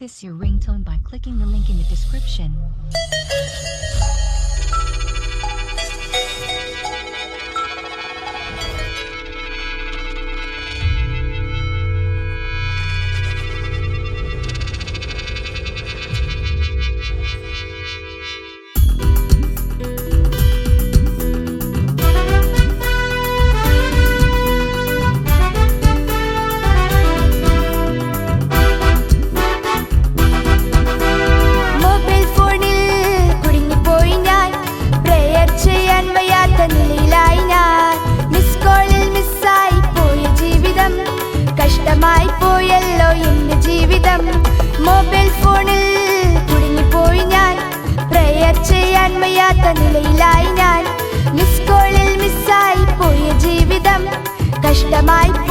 this your ringtone by clicking the link in the description. Mobile ഫോണിൽ കുടുങ്ങിപ്പോയി ഞാൻ. Prayer ചെയ്യാൻ വയ്യാത്ത നിലയിലായി ഞാൻ. മിസ് കോളിൽ മിസ്സായി പോയ ജീവിതം. കഷ്ടമായി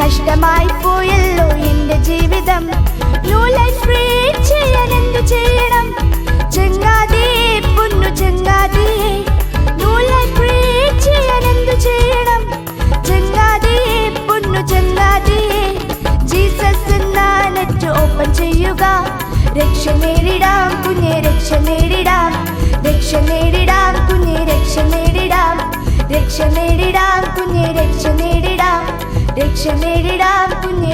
കഷ്ടമായി പോയല്ലോ എന്റെ ജീവിതം. ന്യൂ ലൈഫ് ചെയ്യാൻ എന്തു ചെയ്യണം? ചെങ്ങാതി പൊന്നു ചെങ്ങാതി. ന്യൂ ലൈഫ് ചെയ്യാൻ എന്തു ചെയ്യണം? ചെങ്ങാതി പൊന്നു ചെങ്ങാതി. ജീസസ് എന്ന നെറ്റ് ഓപ്പൺ ചെയ്യുക. രക്ഷ നേരിടാം കുഞ്ഞെ രക്ഷ നേരിടാം. രക്ഷ നേരിടാം കുഞ്ഞെ രക്ഷ നേരിടാം. രക്ഷ നേരിടാം കുഞ്ഞെ രക്ഷ നേരിടാം രക്ഷ നേരിടാം കുഞ്ഞെ രക്ഷ നേരിടാം